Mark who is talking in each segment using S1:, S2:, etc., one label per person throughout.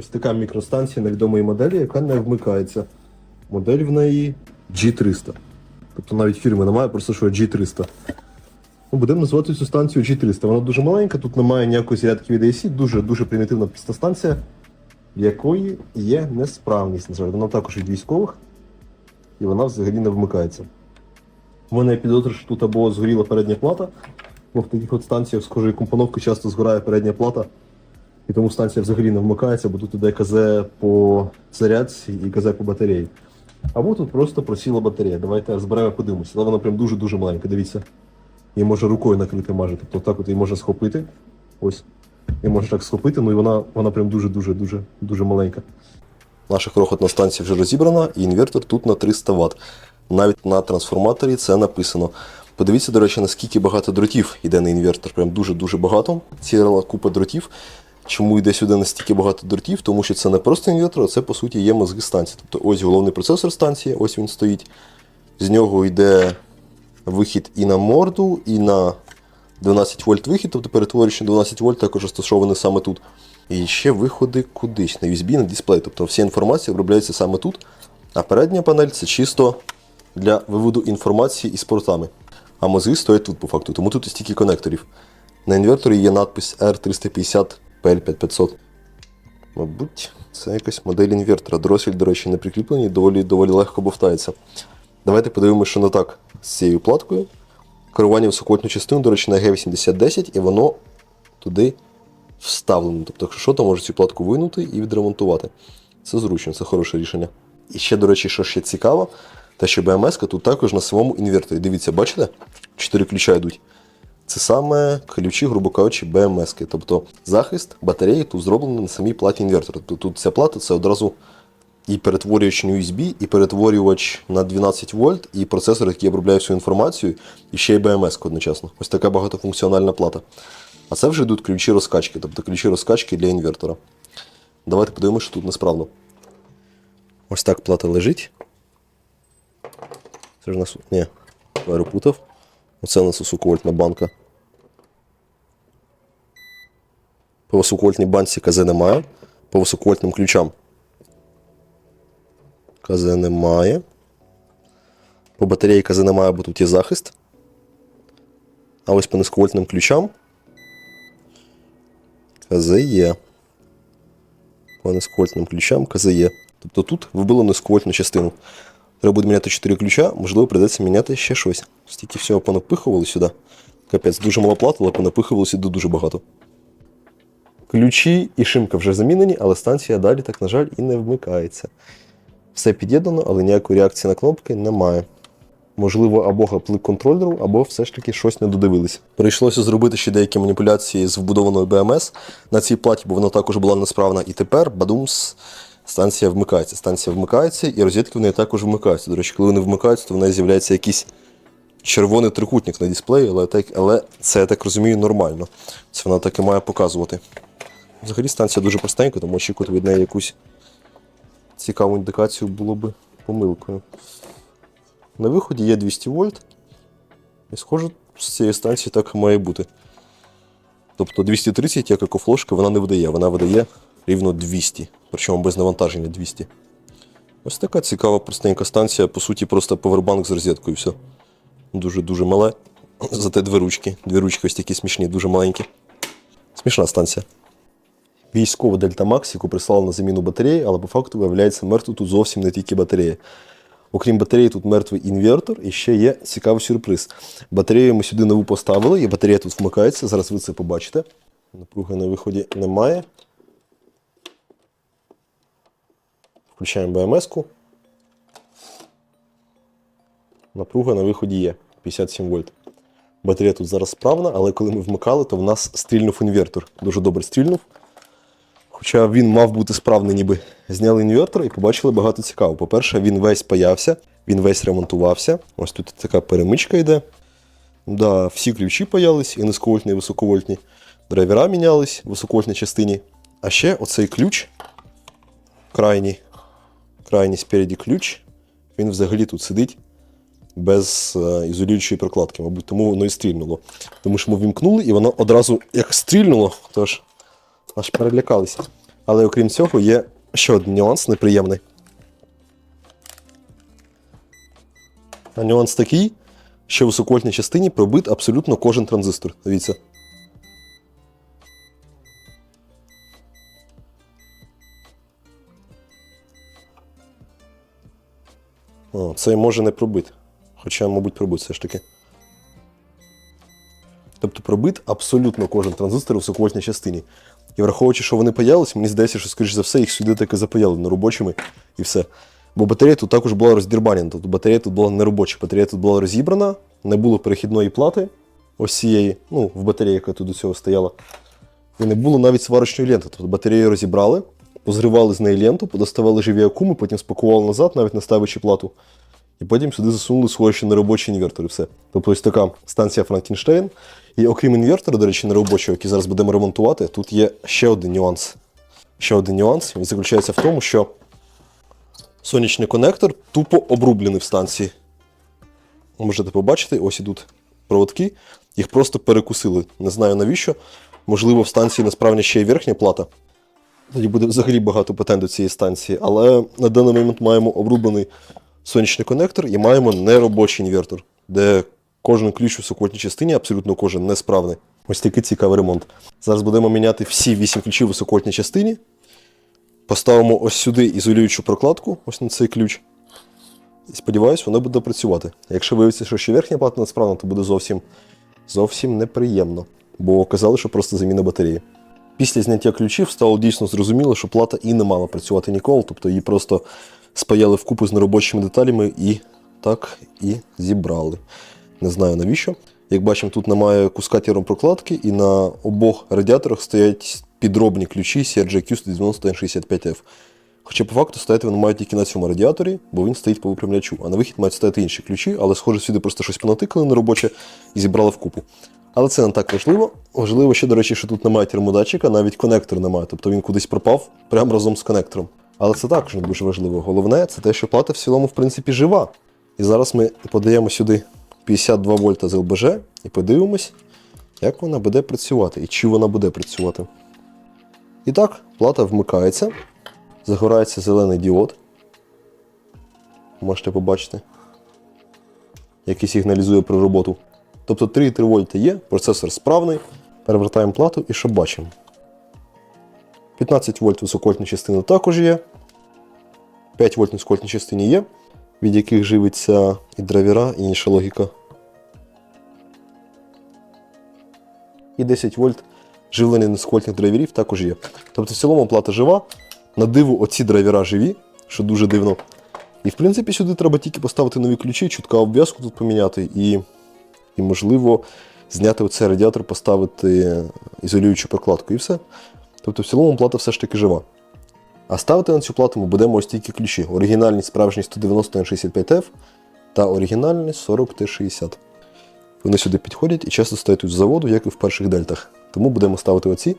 S1: Ось така мікростанція невідомої моделі, яка не вмикається. Модель в неї G300. Тобто навіть фірми немає, просто що G300. Ну, будемо називати цю станцію G300. Вона дуже маленька, тут немає ніякої зарядки від AC, дуже-дуже примітивна станція, в якої є несправність. На жаль, вона також від військових, і вона взагалі не вмикається. У мене підозра, що тут або згоріла передня плата, бо в таких от станціях схожої компоновки часто згорає передня плата, і тому станція взагалі не вмикається, бо тут іде КЗ по зарядці і КЗ по батареї. Або тут просто просіла батарея. Давайте зберемо подивимося. Але вона прям дуже-дуже маленька, дивіться. Її можна рукою накрити майже. Тобто так от її можна схопити. Ось. І можна так схопити, ну і вона, вона прям дуже-дуже дуже дуже маленька. Наша крохотна станція вже розібрана, і інвертор тут на 300 Вт. Навіть на трансформаторі це написано. Подивіться, до речі, наскільки багато дротів йде на інвертор. Прям дуже-дуже багато. Ціла купа дротів. Чому йде сюди настільки багато дротів? Тому що це не просто інвертор, а це по суті є мозги станції. Тобто ось головний процесор станції, ось він стоїть. З нього йде вихід і на морду, і на 12 вольт вихід, тобто перетворюючи 12 вольт, також розташований саме тут. І ще виходи кудись на USB, на дисплей. Тобто вся інформація обробляється саме тут. А передня панель це чисто для виводу інформації із портами. А мозги стоять тут по факту, тому тут і стільки конекторів. На інверторі є надпис R350 PL5500. Мабуть, це якась модель інвертора. Дросель, до речі, не прикріплений, доволі, доволі легко бовтається. Давайте подивимося, що не так з цією платкою. Керування високовольтну частину, до речі, на G8010, і воно туди вставлено. Тобто, якщо що, то може цю платку винути і відремонтувати. Це зручно, це хороше рішення. І ще, до речі, що ще цікаво, те, що BMS тут також на самому інверторі. Дивіться, бачите? Чотири ключа йдуть. Це саме ключі, грубо кажучи, BMS. Тобто захист батареї тут зроблений на самій платі інвертора. Тут ця плата це одразу і перетворювач на USB, і перетворювач на 12 вольт, і процесор, який обробляє всю інформацію, і ще й BMS одночасно. Ось така багатофункціональна плата. А це вже йдуть ключі розкачки, тобто ключі розкачки для інвертора. Давайте подивимося, що тут несправно. Ось так плата лежить. Це ж нас. Ні, перепутав. Оце у нас високовольтна банка. По високовольтній банці КЗ немає. По високовольтним ключам. КЗ немає. По батареї КЗ немає, бо тут є захист. А ось по низьковольтним ключам. КЗ є. По низьковольтним ключам КЗ є. Тобто тут вбило низьковольтну частину. Треба буде міняти 4 ключа, можливо, прийдеться міняти ще щось. Стільки всього понапихували сюди. Капець, дуже мала плата, але понапихували сюди дуже багато. Ключі і шимка вже замінені, але станція далі, так, на жаль, і не вмикається. Все під'єднано, але ніякої реакції на кнопки немає. Можливо, або гаплик контролеру, або все ж таки щось не додивились. Прийшлося зробити ще деякі маніпуляції з вбудованою BMS на цій платі, бо вона також була несправна. І тепер бадумс. Станція вмикається. Станція вмикається, і розетки в неї також вмикаються. До речі, коли вони вмикаються, то в неї з'являється якийсь червоний трикутник на дисплеї, але, але це, я так розумію, нормально. Це вона так і має показувати. Взагалі станція дуже простенька, тому очікувати від неї якусь цікаву індикацію було б помилкою. На виході є 200 вольт. І схоже, з цієї станції так має бути. Тобто 230, як екофлошка, вона не видає, вона видає рівно 200, причому без навантаження 200. Ось така цікава простенька станція, по суті, просто повербанк з розеткою все. Дуже-дуже мале. Зате дві ручки. Дві ручки ось такі смішні, дуже маленькі. Смішна станція. Військова Дельта Макс, яку прислали на заміну батареї, але по факту виявляється мертво тут зовсім не тільки батарея. Окрім батареї, тут мертвий інвертор і ще є цікавий сюрприз. Батарею ми сюди нову поставили, і батарея тут вмикається. Зараз ви це побачите. Напруги на виході немає. Включаємо BMS-ку. Напруга на виході є 57 вольт. Батарея тут зараз справна, але коли ми вмикали, то в нас стрільнув інвертор. Дуже добре стрільнув. Хоча він мав бути справний, ніби зняли інвертор і побачили багато цікавого. По-перше, він весь паявся, він весь ремонтувався. Ось тут така перемичка йде. Да, всі ключі паялись, і низьковольтні, і високовольтні. Драйвера мінялись в високовольтній частині. А ще оцей ключ, крайній, крайній спереді ключ, він взагалі тут сидить без е, ізолюючої прокладки, мабуть, тому воно і стрільнуло. Тому що ми вімкнули, і воно одразу як стрільнуло, тож аж перелякалися. Але окрім цього, є ще один нюанс неприємний. А нюанс такий, що в високовольтній частині пробит абсолютно кожен транзистор. Дивіться. О, цей може не пробит. Хоча, мабуть, пробит все ж таки. Тобто пробит абсолютно кожен транзистор у високовольтній частині. І враховуючи, що вони паялись, мені здається, що, скоріш за все, їх сюди таки запаяли на робочими і все. Бо батарея тут також була роздірбанена. Тобто батарея тут була не робоча. Батарея тут була розібрана, не було перехідної плати ось цієї, ну, в батареї, яка тут до цього стояла. І не було навіть сварочної ленти. Тобто батарею розібрали, позривали з неї ленту, подоставали живі акуми, потім спакували назад, навіть не ставячи плату. І потім сюди засунули свого ще неробочий інвертор і все. Тобто ось така станція Франкенштейн. І окрім інвертора, до речі, неробочого, який зараз будемо ремонтувати, тут є ще один нюанс. Ще один нюанс. Він заключається в тому, що сонячний конектор тупо обрублений в станції. Ви Можете побачити, ось ідуть проводки, їх просто перекусили. Не знаю навіщо. Можливо, в станції насправді ще й верхня плата. Тоді буде взагалі багато питань до цієї станції. Але на даний момент маємо обрублений сонячний конектор і маємо неробочий інвертор, де кожен ключ у сукотній частині, абсолютно кожен несправний. Ось такий цікавий ремонт. Зараз будемо міняти всі 8 ключів у високотній частині. Поставимо ось сюди ізолюючу прокладку, ось на цей ключ. І сподіваюсь, воно буде працювати. Якщо виявиться, що ще верхня плата несправна, то буде зовсім, зовсім неприємно. Бо казали, що просто заміна батареї. Після зняття ключів стало дійсно зрозуміло, що плата і не мала працювати ніколи, тобто її просто спаяли вкупу з неробочими деталями і так і зібрали. Не знаю навіщо. Як бачимо, тут немає куска прокладки, і на обох радіаторах стоять підробні ключі CRJ Q190N65F. Хоча по факту стояти вони мають тільки на цьому радіаторі, бо він стоїть по випрямлячу. А на вихід мають стояти інші ключі, але схоже, сюди просто щось понатикали на робоче і зібрали вкупу. Але це не так важливо. Важливо ще, до речі, що тут немає термодатчика, навіть конектор немає, тобто він кудись пропав прямо разом з конектором. Але це також не дуже важливо. Головне це те, що плата в цілому, в принципі, жива. І зараз ми подаємо сюди 52 вольта з ЛБЖ і подивимось, як вона буде працювати і чи вона буде працювати. І так, плата вмикається, загорається зелений діод. Можете побачити, який сигналізує про роботу. Тобто 3,3 вольта є, процесор справний. Перевертаємо плату і що бачимо? 15 вольт високольтна частина також є. 5 вольт низькольтній частині є, від яких живиться і драйвера, і інша логіка. І 10 вольт живлення низькольтних драйверів також є. Тобто в цілому плата жива. На диво оці драйвера живі, що дуже дивно. І в принципі сюди треба тільки поставити нові ключі, чутка обв'язку тут поміняти і, і можливо, зняти оцей радіатор, поставити ізолюючу прокладку і все. Тобто в цілому плата все ж таки жива. А ставити на цю плату ми будемо ось тільки ключі. Оригінальні справжні 190 на 65F та оригінальні 40T60. Вони сюди підходять і часто тут з заводу, як і в перших дельтах. Тому будемо ставити оці.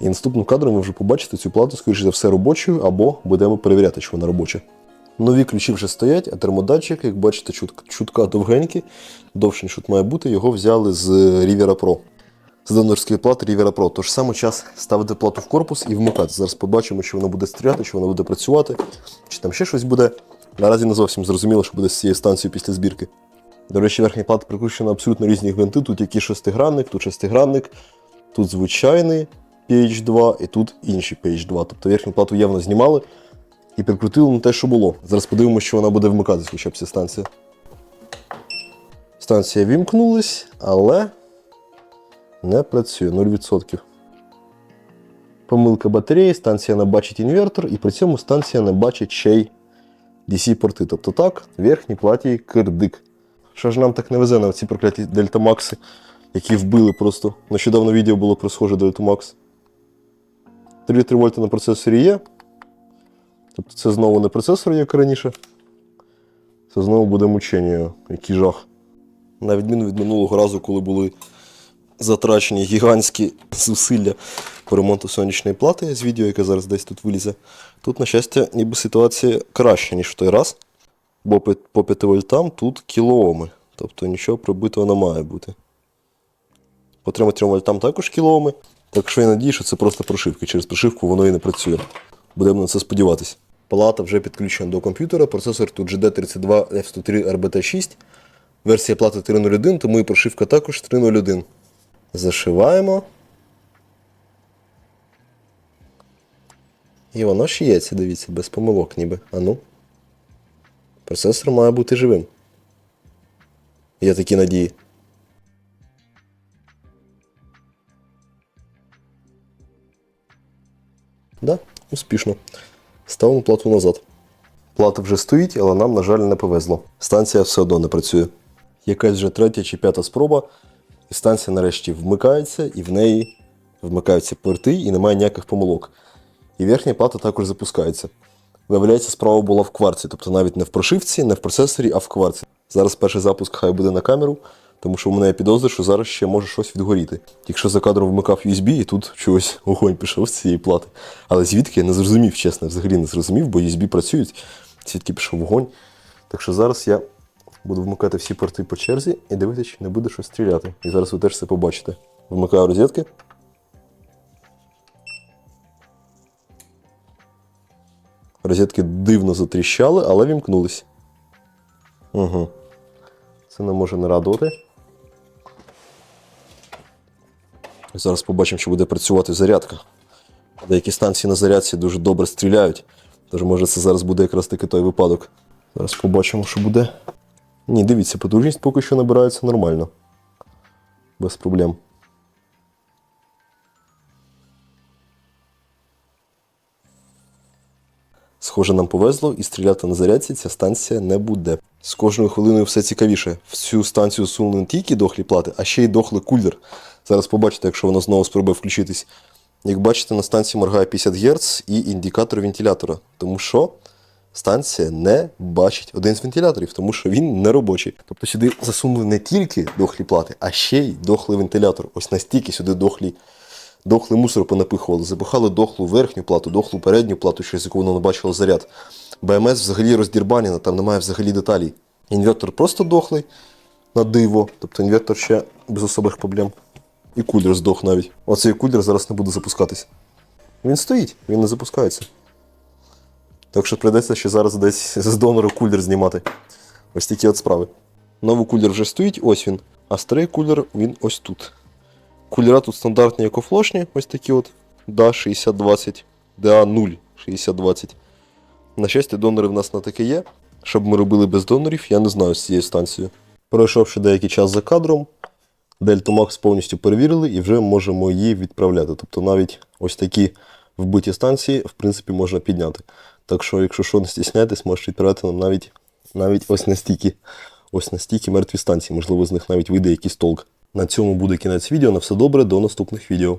S1: І наступним кадром ви вже побачите цю плату, скоріше за все, робочою, або будемо перевіряти, чи вона робоча. Нові ключі вже стоять, а термодатчик, як бачите, чутка, довгенький, довше, ніж тут має бути, його взяли з Riviera Pro. З донорської плати Pro. Тож саме час ставити плату в корпус і вмикати. Зараз побачимо, чи вона буде стріляти, чи вона буде працювати, чи там ще щось буде. Наразі не зовсім зрозуміло, що буде з цією станцією після збірки. До речі, верхня плата прикручена абсолютно різні гвинти. Тут який шестигранник, тут шестигранник, тут звичайний PH2 і тут інший PH2. Тобто верхню плату явно знімали і підкрутили на те, що було. Зараз подивимося, що вона буде вмикатися, хоча б ця станція. Станція вімкнулась, але не працює 0%. Помилка батареї, станція не бачить інвертор, і при цьому станція не бачить ще й DC-порти. Тобто так, верхній платі кирдик. Що ж нам так не везе на ці прокляті Дельтамакси, які вбили просто. Нещодавно відео було про схоже Дельтамакс. 3,3 вольта на процесорі є. Тобто це знову не процесор, як раніше. Це знову буде мучення, який жах. На відміну від минулого разу, коли були затрачені гігантські зусилля по ремонту сонячної плати з відео, яке зараз десь тут вилізе. Тут, на щастя, ніби ситуація краща, ніж в той раз. Бо по 5 вольтам тут кілооми. Тобто нічого пробитого не має бути. По 3 вольтам також кілооми. Так що я надію, що це просто прошивка. Через прошивку воно і не працює. Будемо на це сподіватись. Палата вже підключена до комп'ютера. Процесор тут GD32 F103 RBT6. Версія плати 3.01, тому і прошивка також 3.01. Зашиваємо. І воно шиється, дивіться, без помилок ніби. А ну. Процесор має бути живим. Є такі надії. Да, успішно. Ставимо плату назад. Плата вже стоїть, але нам, на жаль, не повезло. Станція все одно не працює. Якась вже третя чи п'ята спроба, і станція нарешті вмикається, і в неї вмикаються порти, і немає ніяких помилок. І верхня плата також запускається. Виявляється, справа була в кварці, тобто навіть не в прошивці, не в процесорі, а в кварці. Зараз перший запуск хай буде на камеру, тому що в мене є підозра, що зараз ще може щось відгоріти. Якщо за кадром вмикав USB, і тут чогось огонь пішов з цієї плати. Але звідки я не зрозумів, чесно, взагалі не зрозумів, бо USB працюють, звідки пішов вогонь. Так що зараз я буду вмикати всі порти по черзі і дивитися, чи не буде щось стріляти. І зараз ви теж це побачите. Вмикаю розетки. Розетки дивно затріщали, але вімкнулись. Угу. Це не може не радувати. Зараз побачимо, чи буде працювати зарядка. Деякі станції на зарядці дуже добре стріляють. Тож, може, це зараз буде якраз таки той випадок. Зараз побачимо, що буде. Ні, дивіться, потужність поки що набирається нормально. Без проблем. Схоже, нам повезло, і стріляти на зарядці ця станція не буде. З кожною хвилиною все цікавіше. В цю станцію сунули не тільки дохлі плати, а ще й дохлий кулер. Зараз побачите, якщо воно знову спробує включитись. Як бачите, на станції моргає 50 Гц і індикатор вентилятора. Тому що станція не бачить один з вентиляторів, тому що він не робочий. Тобто сюди засунули не тільки дохлі плати, а ще й дохлий вентилятор. Ось настільки сюди дохлі дохлий мусор понапихували, запихали дохлу верхню плату, дохлу передню плату, через яку воно не бачило заряд. БМС взагалі роздірбаніна, там немає взагалі деталей. Інвертор просто дохлий на диво, тобто інвертор ще без особих проблем. І кулер здох навіть. Оцей кулер зараз не буде запускатись. Він стоїть, він не запускається. Так що прийдеться ще зараз десь з донору кулер знімати. Ось такі от справи. Новий кулер вже стоїть, ось він. А старий кулер він ось тут. Кулера тут стандартні екофлошні, ось такі от DA 6020, DA 0 6020. На щастя, донори в нас на таке є. Що б ми робили без донорів, я не знаю з цією станцією. Пройшовши деякий час за кадром, Delta Max повністю перевірили і вже можемо її відправляти. Тобто навіть ось такі вбиті станції, в принципі, можна підняти. Так що, якщо що, не стісняйтесь, можете відправити нам навіть, навіть ось настільки, ось настільки мертві станції. Можливо, з них навіть вийде якийсь толк. На цьому буде кінець відео. На все добре, до наступних відео.